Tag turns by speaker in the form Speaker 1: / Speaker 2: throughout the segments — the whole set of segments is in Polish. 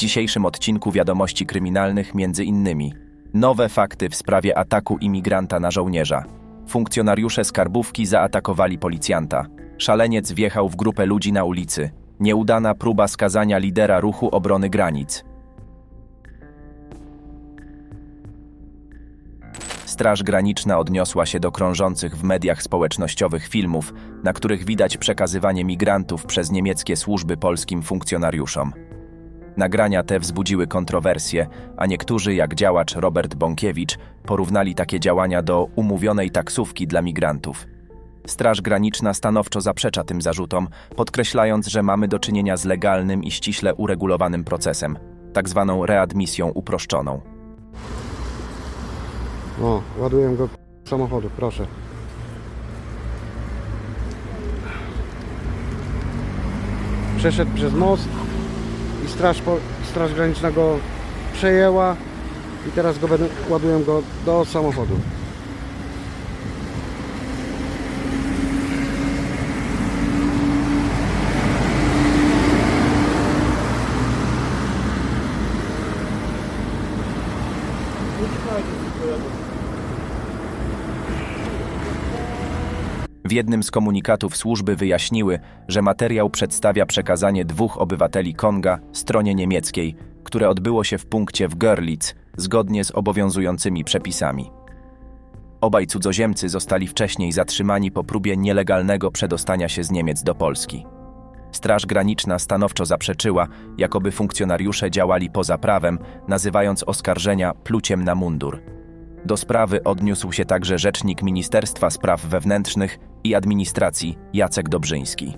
Speaker 1: dzisiejszym odcinku wiadomości kryminalnych między innymi nowe fakty w sprawie ataku imigranta na żołnierza. Funkcjonariusze skarbówki zaatakowali policjanta. Szaleniec wjechał w grupę ludzi na ulicy. Nieudana próba skazania lidera ruchu obrony granic. Straż Graniczna odniosła się do krążących w mediach społecznościowych filmów, na których widać przekazywanie migrantów przez niemieckie służby polskim funkcjonariuszom. Nagrania te wzbudziły kontrowersje, a niektórzy, jak działacz Robert Bąkiewicz, porównali takie działania do umówionej taksówki dla migrantów. Straż Graniczna stanowczo zaprzecza tym zarzutom, podkreślając, że mamy do czynienia z legalnym i ściśle uregulowanym procesem, tak zwaną readmisją uproszczoną.
Speaker 2: O, ładuję go z samochodu, proszę. Przeszedł przez most straż, straż graniczna go przejęła i teraz go ładuję go do samochodu.
Speaker 1: W jednym z komunikatów służby wyjaśniły, że materiał przedstawia przekazanie dwóch obywateli Konga stronie niemieckiej, które odbyło się w punkcie w Görlitz zgodnie z obowiązującymi przepisami. Obaj cudzoziemcy zostali wcześniej zatrzymani po próbie nielegalnego przedostania się z Niemiec do Polski. Straż Graniczna stanowczo zaprzeczyła, jakoby funkcjonariusze działali poza prawem, nazywając oskarżenia pluciem na mundur. Do sprawy odniósł się także rzecznik Ministerstwa Spraw Wewnętrznych i Administracji Jacek Dobrzyński.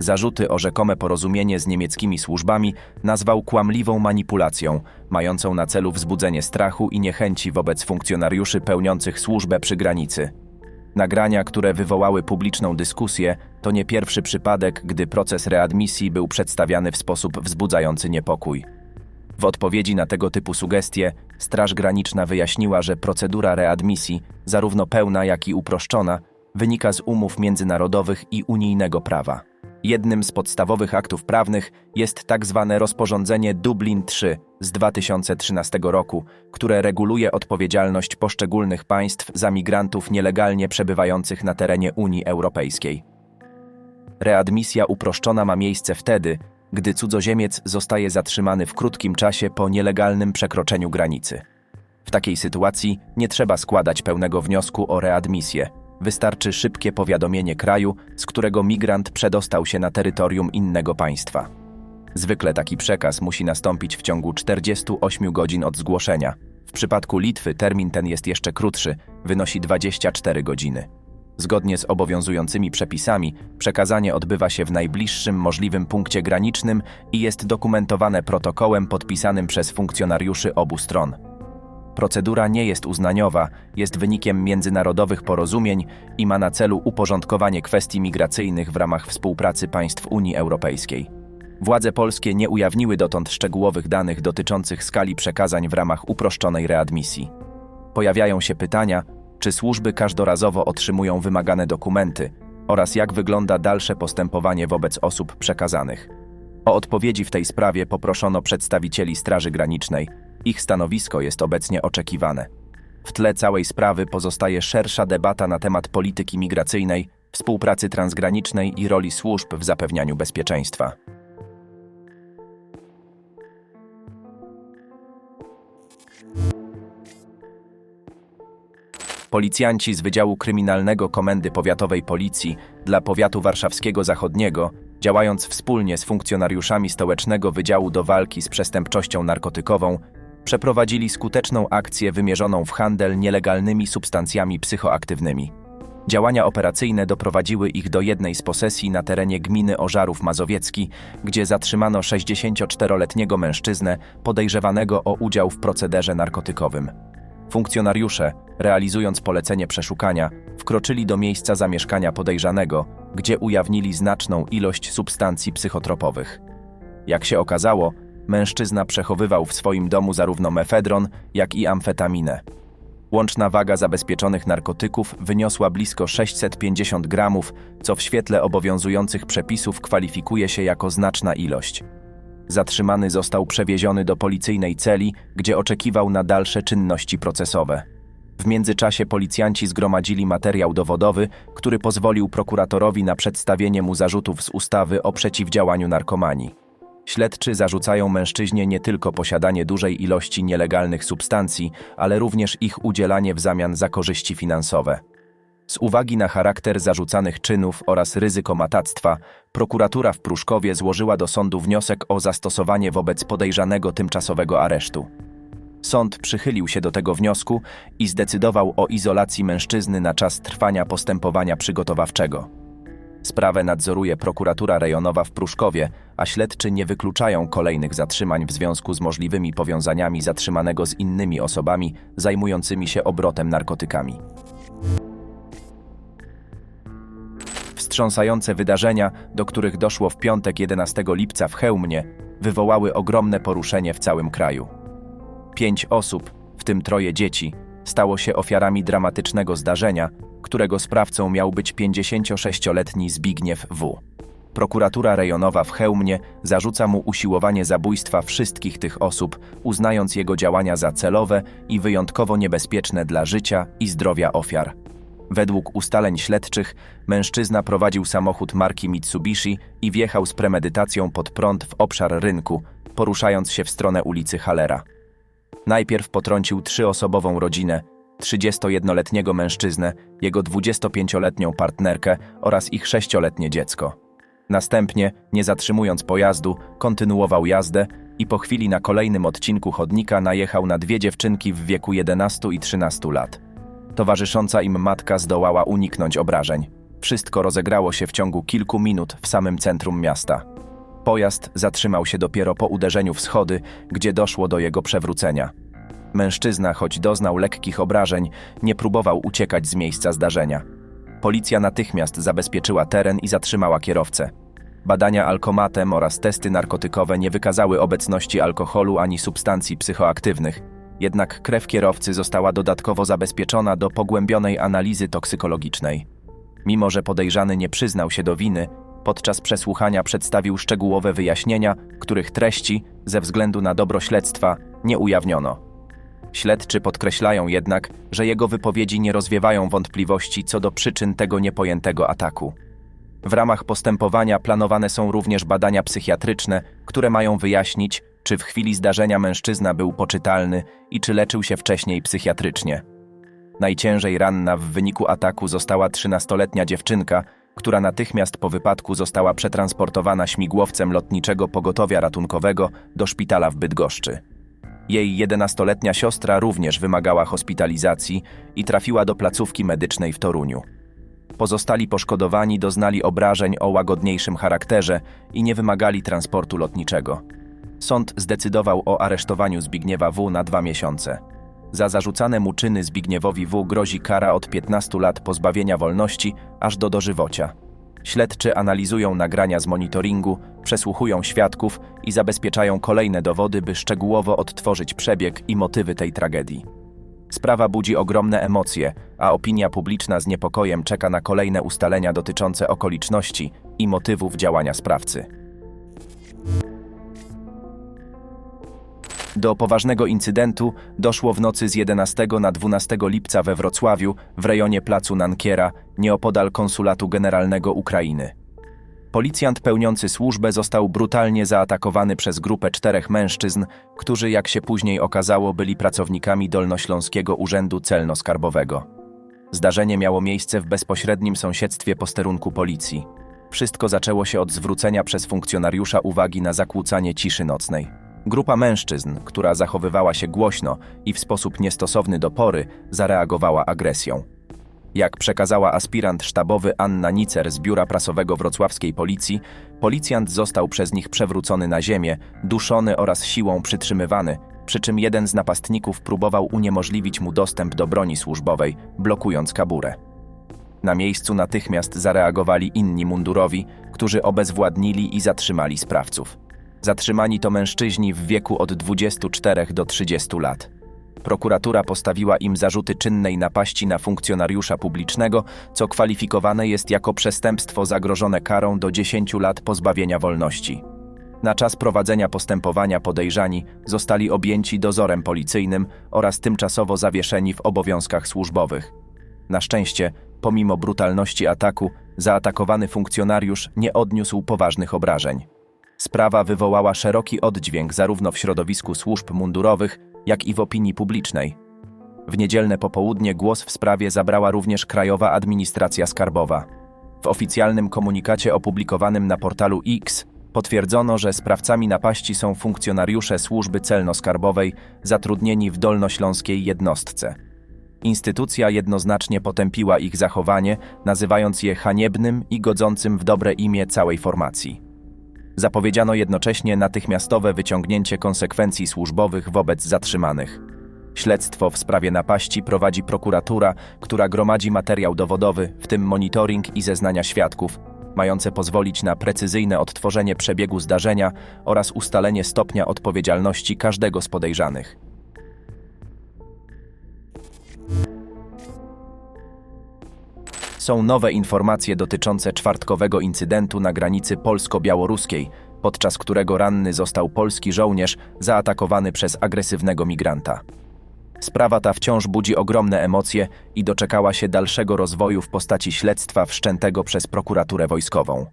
Speaker 1: Zarzuty o rzekome porozumienie z niemieckimi służbami nazwał kłamliwą manipulacją, mającą na celu wzbudzenie strachu i niechęci wobec funkcjonariuszy pełniących służbę przy granicy. Nagrania, które wywołały publiczną dyskusję, to nie pierwszy przypadek, gdy proces readmisji był przedstawiany w sposób wzbudzający niepokój. W odpowiedzi na tego typu sugestie, Straż Graniczna wyjaśniła, że procedura readmisji, zarówno pełna, jak i uproszczona, wynika z umów międzynarodowych i unijnego prawa. Jednym z podstawowych aktów prawnych jest tak zwane rozporządzenie Dublin III z 2013 roku, które reguluje odpowiedzialność poszczególnych państw za migrantów nielegalnie przebywających na terenie Unii Europejskiej. Readmisja uproszczona ma miejsce wtedy, gdy cudzoziemiec zostaje zatrzymany w krótkim czasie po nielegalnym przekroczeniu granicy. W takiej sytuacji nie trzeba składać pełnego wniosku o readmisję. Wystarczy szybkie powiadomienie kraju, z którego migrant przedostał się na terytorium innego państwa. Zwykle taki przekaz musi nastąpić w ciągu 48 godzin od zgłoszenia. W przypadku Litwy termin ten jest jeszcze krótszy, wynosi 24 godziny. Zgodnie z obowiązującymi przepisami, przekazanie odbywa się w najbliższym możliwym punkcie granicznym i jest dokumentowane protokołem podpisanym przez funkcjonariuszy obu stron. Procedura nie jest uznaniowa, jest wynikiem międzynarodowych porozumień i ma na celu uporządkowanie kwestii migracyjnych w ramach współpracy państw Unii Europejskiej. Władze polskie nie ujawniły dotąd szczegółowych danych dotyczących skali przekazań w ramach uproszczonej readmisji. Pojawiają się pytania, czy służby każdorazowo otrzymują wymagane dokumenty oraz jak wygląda dalsze postępowanie wobec osób przekazanych. O odpowiedzi w tej sprawie poproszono przedstawicieli Straży Granicznej. Ich stanowisko jest obecnie oczekiwane. W tle całej sprawy pozostaje szersza debata na temat polityki migracyjnej, współpracy transgranicznej i roli służb w zapewnianiu bezpieczeństwa. Policjanci z Wydziału Kryminalnego Komendy Powiatowej Policji dla Powiatu Warszawskiego Zachodniego, działając wspólnie z funkcjonariuszami Stołecznego Wydziału do Walki z Przestępczością Narkotykową, przeprowadzili skuteczną akcję wymierzoną w handel nielegalnymi substancjami psychoaktywnymi. Działania operacyjne doprowadziły ich do jednej z posesji na terenie gminy Ożarów Mazowiecki, gdzie zatrzymano 64-letniego mężczyznę podejrzewanego o udział w procederze narkotykowym. Funkcjonariusze, realizując polecenie przeszukania, wkroczyli do miejsca zamieszkania podejrzanego, gdzie ujawnili znaczną ilość substancji psychotropowych. Jak się okazało, mężczyzna przechowywał w swoim domu zarówno mefedron, jak i amfetaminę. Łączna waga zabezpieczonych narkotyków wyniosła blisko 650 gramów, co w świetle obowiązujących przepisów kwalifikuje się jako znaczna ilość. Zatrzymany został przewieziony do policyjnej celi, gdzie oczekiwał na dalsze czynności procesowe. W międzyczasie policjanci zgromadzili materiał dowodowy, który pozwolił prokuratorowi na przedstawienie mu zarzutów z ustawy o przeciwdziałaniu narkomanii. Śledczy zarzucają mężczyźnie nie tylko posiadanie dużej ilości nielegalnych substancji, ale również ich udzielanie w zamian za korzyści finansowe. Z uwagi na charakter zarzucanych czynów oraz ryzyko matactwa, prokuratura w Pruszkowie złożyła do sądu wniosek o zastosowanie wobec podejrzanego tymczasowego aresztu. Sąd przychylił się do tego wniosku i zdecydował o izolacji mężczyzny na czas trwania postępowania przygotowawczego. Sprawę nadzoruje prokuratura rejonowa w Pruszkowie, a śledczy nie wykluczają kolejnych zatrzymań w związku z możliwymi powiązaniami zatrzymanego z innymi osobami zajmującymi się obrotem narkotykami. Wstrząsające wydarzenia, do których doszło w piątek 11 lipca w Chełmnie, wywołały ogromne poruszenie w całym kraju. Pięć osób, w tym troje dzieci, stało się ofiarami dramatycznego zdarzenia, którego sprawcą miał być 56-letni Zbigniew W. Prokuratura rejonowa w Chełmnie zarzuca mu usiłowanie zabójstwa wszystkich tych osób, uznając jego działania za celowe i wyjątkowo niebezpieczne dla życia i zdrowia ofiar. Według ustaleń śledczych, mężczyzna prowadził samochód marki Mitsubishi i wjechał z premedytacją pod prąd w obszar rynku, poruszając się w stronę ulicy Halera. Najpierw potrącił trzyosobową rodzinę, 31-letniego mężczyznę, jego 25-letnią partnerkę oraz ich 6-letnie dziecko. Następnie, nie zatrzymując pojazdu, kontynuował jazdę i po chwili na kolejnym odcinku chodnika najechał na dwie dziewczynki w wieku 11 i 13 lat. Towarzysząca im matka zdołała uniknąć obrażeń. Wszystko rozegrało się w ciągu kilku minut w samym centrum miasta. Pojazd zatrzymał się dopiero po uderzeniu w schody, gdzie doszło do jego przewrócenia. Mężczyzna, choć doznał lekkich obrażeń, nie próbował uciekać z miejsca zdarzenia. Policja natychmiast zabezpieczyła teren i zatrzymała kierowcę. Badania alkomatem oraz testy narkotykowe nie wykazały obecności alkoholu ani substancji psychoaktywnych, jednak krew kierowcy została dodatkowo zabezpieczona do pogłębionej analizy toksykologicznej. Mimo, że podejrzany nie przyznał się do winy, podczas przesłuchania przedstawił szczegółowe wyjaśnienia, których treści, ze względu na dobro śledztwa, nie ujawniono. Śledczy podkreślają jednak, że jego wypowiedzi nie rozwiewają wątpliwości co do przyczyn tego niepojętego ataku. W ramach postępowania planowane są również badania psychiatryczne, które mają wyjaśnić, czy w chwili zdarzenia mężczyzna był poczytalny i czy leczył się wcześniej psychiatrycznie. Najciężej ranna w wyniku ataku została 13-letnia dziewczynka, która natychmiast po wypadku została przetransportowana śmigłowcem lotniczego pogotowia ratunkowego do szpitala w Bydgoszczy. Jej 11-letnia siostra również wymagała hospitalizacji i trafiła do placówki medycznej w Toruniu. Pozostali poszkodowani doznali obrażeń o łagodniejszym charakterze i nie wymagali transportu lotniczego. Sąd zdecydował o aresztowaniu Zbigniewa W. na dwa miesiące. Za zarzucane mu czyny Zbigniewowi W. grozi kara od 15 lat pozbawienia wolności aż do dożywocia. Śledczy analizują nagrania z monitoringu, przesłuchują świadków i zabezpieczają kolejne dowody, by szczegółowo odtworzyć przebieg i motywy tej tragedii. Sprawa budzi ogromne emocje, a opinia publiczna z niepokojem czeka na kolejne ustalenia dotyczące okoliczności i motywów działania sprawcy. Do poważnego incydentu doszło w nocy z 11 na 12 lipca we Wrocławiu, w rejonie placu Nankiera, nieopodal konsulatu generalnego Ukrainy. Policjant pełniący służbę został brutalnie zaatakowany przez grupę czterech mężczyzn, którzy, jak się później okazało, byli pracownikami Dolnośląskiego Urzędu Celno-Skarbowego. Zdarzenie miało miejsce w bezpośrednim sąsiedztwie posterunku policji. Wszystko zaczęło się od zwrócenia przez funkcjonariusza uwagi na zakłócanie ciszy nocnej. Grupa mężczyzn, która zachowywała się głośno i w sposób niestosowny do pory, zareagowała agresją. Jak przekazała aspirant sztabowy Anna Nicer z biura prasowego wrocławskiej policji, policjant został przez nich przewrócony na ziemię, duszony oraz siłą przytrzymywany, przy czym jeden z napastników próbował uniemożliwić mu dostęp do broni służbowej, blokując kaburę. Na miejscu natychmiast zareagowali inni mundurowi, którzy obezwładnili i zatrzymali sprawców. Zatrzymani to mężczyźni w wieku od 24 do 30 lat. Prokuratura postawiła im zarzuty czynnej napaści na funkcjonariusza publicznego, co kwalifikowane jest jako przestępstwo zagrożone karą do 10 lat pozbawienia wolności. Na czas prowadzenia postępowania podejrzani zostali objęci dozorem policyjnym oraz tymczasowo zawieszeni w obowiązkach służbowych. Na szczęście, pomimo brutalności ataku, zaatakowany funkcjonariusz nie odniósł poważnych obrażeń. Sprawa wywołała szeroki oddźwięk zarówno w środowisku służb mundurowych, jak i w opinii publicznej. W niedzielne popołudnie głos w sprawie zabrała również Krajowa Administracja Skarbowa. W oficjalnym komunikacie opublikowanym na portalu X potwierdzono, że sprawcami napaści są funkcjonariusze służby celno-skarbowej zatrudnieni w dolnośląskiej jednostce. Instytucja jednoznacznie potępiła ich zachowanie, nazywając je haniebnym i godzącym w dobre imię całej formacji. Zapowiedziano jednocześnie natychmiastowe wyciągnięcie konsekwencji służbowych wobec zatrzymanych. Śledztwo w sprawie napaści prowadzi prokuratura, która gromadzi materiał dowodowy, w tym monitoring i zeznania świadków, mające pozwolić na precyzyjne odtworzenie przebiegu zdarzenia oraz ustalenie stopnia odpowiedzialności każdego z podejrzanych. Są nowe informacje dotyczące czwartkowego incydentu na granicy polsko-białoruskiej, podczas którego ranny został polski żołnierz zaatakowany przez agresywnego migranta. Sprawa ta wciąż budzi ogromne emocje i doczekała się dalszego rozwoju w postaci śledztwa wszczętego przez prokuraturę wojskową.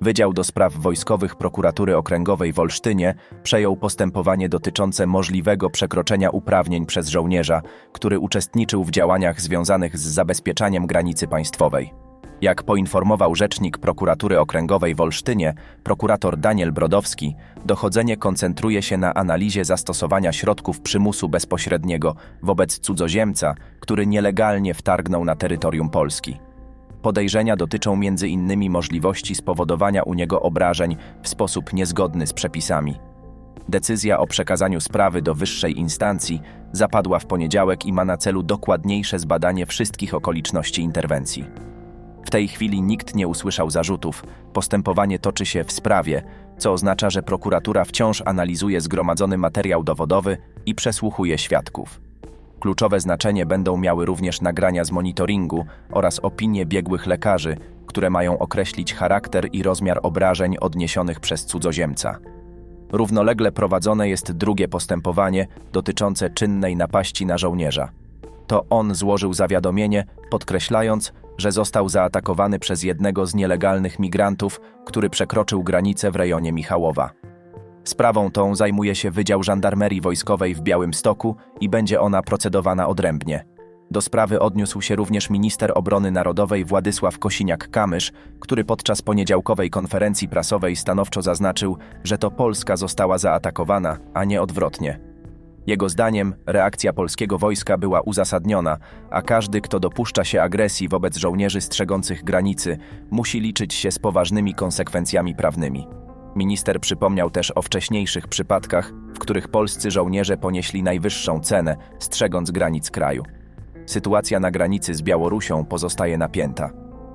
Speaker 1: Wydział do Spraw Wojskowych Prokuratury Okręgowej w Olsztynie przejął postępowanie dotyczące możliwego przekroczenia uprawnień przez żołnierza, który uczestniczył w działaniach związanych z zabezpieczaniem granicy państwowej. Jak poinformował rzecznik Prokuratury Okręgowej w Olsztynie, prokurator Daniel Brodowski, dochodzenie koncentruje się na analizie zastosowania środków przymusu bezpośredniego wobec cudzoziemca, który nielegalnie wtargnął na terytorium Polski. Podejrzenia dotyczą m.in. możliwości spowodowania u niego obrażeń w sposób niezgodny z przepisami. Decyzja o przekazaniu sprawy do wyższej instancji zapadła w poniedziałek i ma na celu dokładniejsze zbadanie wszystkich okoliczności interwencji. W tej chwili nikt nie usłyszał zarzutów, postępowanie toczy się w sprawie, co oznacza, że prokuratura wciąż analizuje zgromadzony materiał dowodowy i przesłuchuje świadków. Kluczowe znaczenie będą miały również nagrania z monitoringu oraz opinie biegłych lekarzy, które mają określić charakter i rozmiar obrażeń odniesionych przez cudzoziemca. Równolegle prowadzone jest drugie postępowanie dotyczące czynnej napaści na żołnierza. To on złożył zawiadomienie, podkreślając, że został zaatakowany przez jednego z nielegalnych migrantów, który przekroczył granicę w rejonie Michałowa. Sprawą tą zajmuje się Wydział Żandarmerii Wojskowej w Białymstoku i będzie ona procedowana odrębnie. Do sprawy odniósł się również minister obrony narodowej Władysław Kosiniak-Kamysz, który podczas poniedziałkowej konferencji prasowej stanowczo zaznaczył, że to Polska została zaatakowana, a nie odwrotnie. Jego zdaniem reakcja polskiego wojska była uzasadniona, a każdy, kto dopuszcza się agresji wobec żołnierzy strzegących granicy, musi liczyć się z poważnymi konsekwencjami prawnymi. Minister przypomniał też o wcześniejszych przypadkach, w których polscy żołnierze ponieśli najwyższą cenę, strzegąc granic kraju. Sytuacja na granicy z Białorusią pozostaje napięta.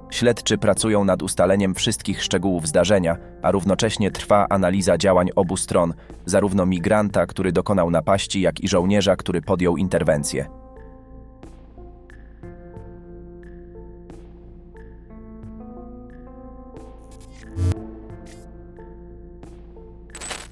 Speaker 1: Śledczy pracują nad ustaleniem wszystkich szczegółów zdarzenia, a równocześnie trwa analiza działań obu stron, zarówno migranta, który dokonał napaści, jak i żołnierza, który podjął interwencję.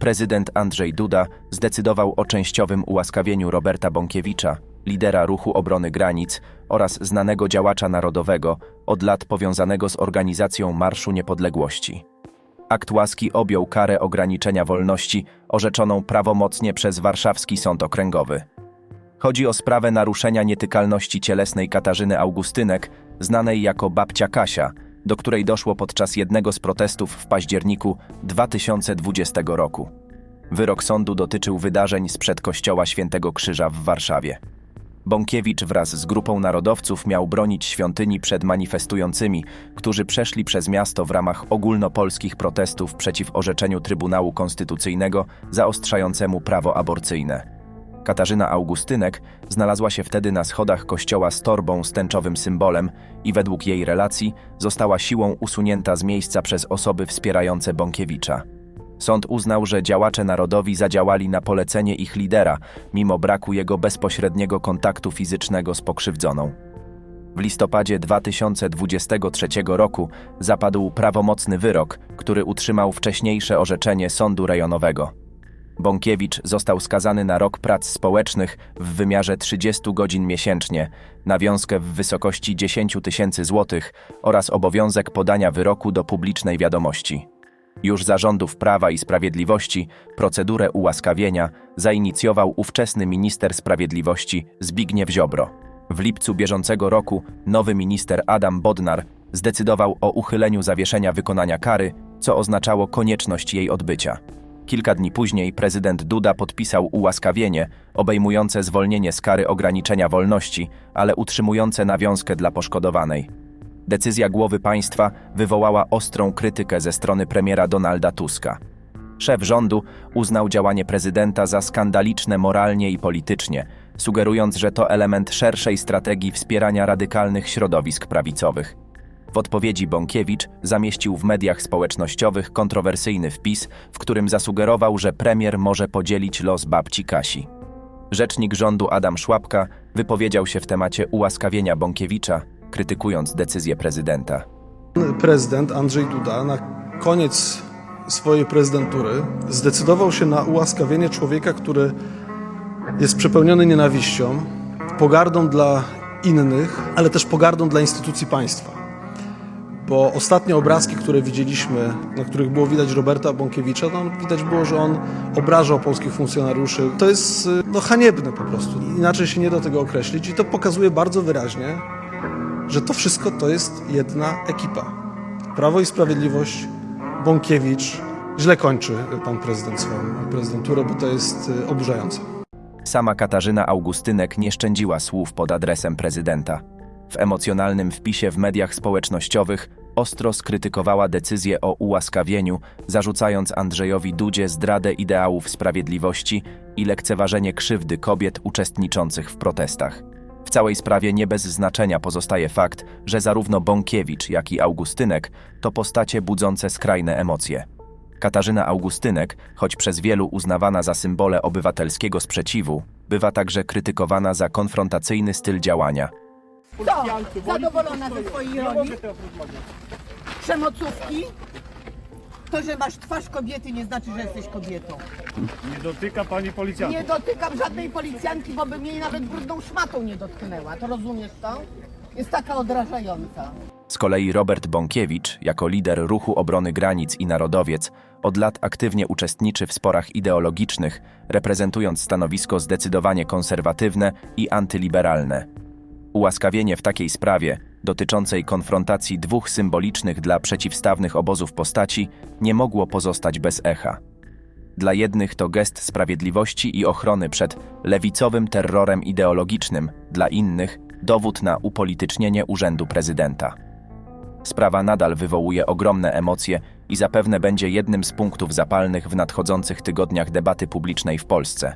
Speaker 1: Prezydent Andrzej Duda zdecydował o częściowym ułaskawieniu Roberta Bąkiewicza, lidera ruchu obrony granic oraz znanego działacza narodowego, od lat powiązanego z organizacją Marszu Niepodległości. Akt łaski objął karę ograniczenia wolności orzeczoną prawomocnie przez Warszawski Sąd Okręgowy. Chodzi o sprawę naruszenia nietykalności cielesnej Katarzyny Augustynek, znanej jako babcia Kasia, do której doszło podczas jednego z protestów w październiku 2020 roku. Wyrok sądu dotyczył wydarzeń sprzed kościoła Świętego Krzyża w Warszawie. Bąkiewicz wraz z grupą narodowców miał bronić świątyni przed manifestującymi, którzy przeszli przez miasto w ramach ogólnopolskich protestów przeciw orzeczeniu Trybunału Konstytucyjnego zaostrzającemu prawo aborcyjne. Katarzyna Augustynek znalazła się wtedy na schodach kościoła z torbą z tęczowym symbolem i według jej relacji została siłą usunięta z miejsca przez osoby wspierające Bąkiewicza. Sąd uznał, że działacze narodowi zadziałali na polecenie ich lidera, mimo braku jego bezpośredniego kontaktu fizycznego z pokrzywdzoną. W listopadzie 2023 roku zapadł prawomocny wyrok, który utrzymał wcześniejsze orzeczenie sądu rejonowego. Bąkiewicz został skazany na rok prac społecznych w wymiarze 30 godzin miesięcznie, nawiązkę w wysokości 10 tysięcy złotych oraz obowiązek podania wyroku do publicznej wiadomości. Już za rządów Prawa i Sprawiedliwości procedurę ułaskawienia zainicjował ówczesny minister sprawiedliwości Zbigniew Ziobro. W lipcu bieżącego roku nowy minister Adam Bodnar zdecydował o uchyleniu zawieszenia wykonania kary, co oznaczało konieczność jej odbycia. Kilka dni później prezydent Duda podpisał ułaskawienie obejmujące zwolnienie z kary ograniczenia wolności, ale utrzymujące nawiązkę dla poszkodowanej. Decyzja głowy państwa wywołała ostrą krytykę ze strony premiera Donalda Tuska. Szef rządu uznał działanie prezydenta za skandaliczne moralnie i politycznie, sugerując, że to element szerszej strategii wspierania radykalnych środowisk prawicowych. W odpowiedzi Bąkiewicz zamieścił w mediach społecznościowych kontrowersyjny wpis, w którym zasugerował, że premier może podzielić los babci Kasi. Rzecznik rządu Adam Szłapka wypowiedział się w temacie ułaskawienia Bąkiewicza, krytykując decyzję prezydenta.
Speaker 3: prezydent Andrzej Duda na koniec swojej prezydentury zdecydował się na ułaskawienie człowieka, który jest przepełniony nienawiścią, pogardą dla innych, ale też pogardą dla instytucji państwa. Bo ostatnie obrazki, które widzieliśmy, na których było widać Roberta Bąkiewicza, tam widać było, że on obrażał polskich funkcjonariuszy. To jest y, no, haniebne po prostu. Inaczej się nie da tego określić i to pokazuje bardzo wyraźnie, że to wszystko to jest jedna ekipa. Prawo i Sprawiedliwość, Bąkiewicz. Źle kończy pan prezydent swoją prezydenturę, bo to jest y, oburzające.
Speaker 1: Sama Katarzyna Augustynek nie szczędziła słów pod adresem prezydenta. W emocjonalnym wpisie w mediach społecznościowych ostro skrytykowała decyzję o ułaskawieniu, zarzucając Andrzejowi Dudzie zdradę ideałów sprawiedliwości i lekceważenie krzywdy kobiet uczestniczących w protestach. W całej sprawie nie bez znaczenia pozostaje fakt, że zarówno Bąkiewicz, jak i Augustynek to postacie budzące skrajne emocje. Katarzyna Augustynek, choć przez wielu uznawana za symbole obywatelskiego sprzeciwu, bywa także krytykowana za konfrontacyjny styl działania.
Speaker 4: Co? Zadowolona ze swojej roli? Przemocówki? To, że masz twarz kobiety nie znaczy, że jesteś kobietą.
Speaker 5: Nie dotyka pani policjantów.
Speaker 4: Nie dotykam żadnej policjantki, bo bym jej nawet brudną szmatą nie dotknęła. To rozumiesz to? Jest taka odrażająca.
Speaker 1: Z kolei Robert Bąkiewicz, jako lider ruchu obrony granic i narodowiec, od lat aktywnie uczestniczy w sporach ideologicznych, reprezentując stanowisko zdecydowanie konserwatywne i antyliberalne. Ułaskawienie w takiej sprawie, dotyczącej konfrontacji dwóch symbolicznych dla przeciwstawnych obozów postaci, nie mogło pozostać bez echa. Dla jednych to gest sprawiedliwości i ochrony przed lewicowym terrorem ideologicznym, dla innych dowód na upolitycznienie urzędu prezydenta. Sprawa nadal wywołuje ogromne emocje i zapewne będzie jednym z punktów zapalnych w nadchodzących tygodniach debaty publicznej w Polsce.